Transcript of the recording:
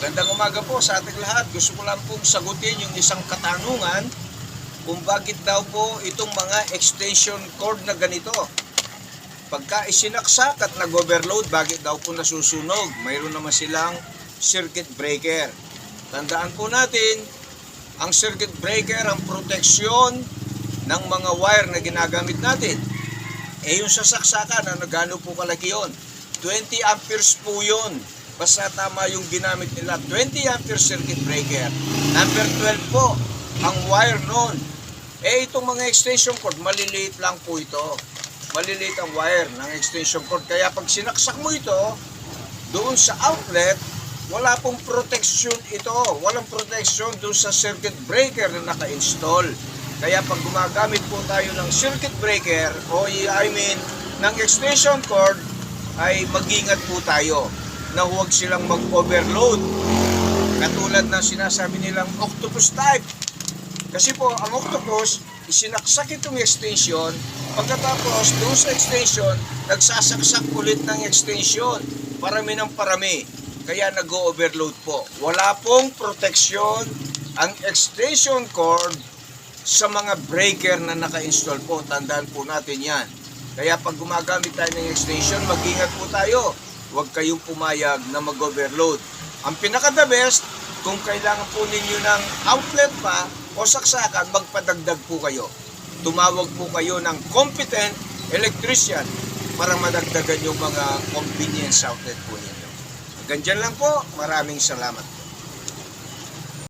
Magandang umaga po sa ating lahat. Gusto ko lang pong sagutin yung isang katanungan kung bakit daw po itong mga extension cord na ganito. Pagka isinaksak at nag-overload, bakit daw po nasusunog? Mayroon naman silang circuit breaker. Tandaan po natin, ang circuit breaker ang proteksyon ng mga wire na ginagamit natin. Eh yung sasaksakan, ano gano po kalaki yun? 20 amperes po yun. Basta tama yung ginamit nila. 20 amperes circuit breaker. Number 12 po, ang wire nun. Eh itong mga extension cord, maliliit lang po ito. Maliliit ang wire ng extension cord. Kaya pag sinaksak mo ito, doon sa outlet, wala pong protection ito. Walang protection doon sa circuit breaker na naka-install. Kaya pag gumagamit po tayo ng circuit breaker o I mean ng extension cord ay mag-ingat po tayo na huwag silang mag-overload. Katulad ng sinasabi nilang octopus type. Kasi po, ang octopus, isinaksak itong extension, pagkatapos doon sa extension, nagsasaksak ulit ng extension. Parami ng parami. Kaya nag-overload po. Wala pong proteksyon ang extension cord sa mga breaker na naka-install po. Tandaan po natin yan. Kaya pag gumagamit tayo ng extension, mag-ingat po tayo. Huwag kayong pumayag na mag-overload. Ang pinaka-the best, kung kailangan po ninyo ng outlet pa o saksakan, magpadagdag po kayo. Tumawag po kayo ng competent electrician para madagdagan yung mga convenience outlet po ninyo. Hanggang dyan lang po. Maraming salamat.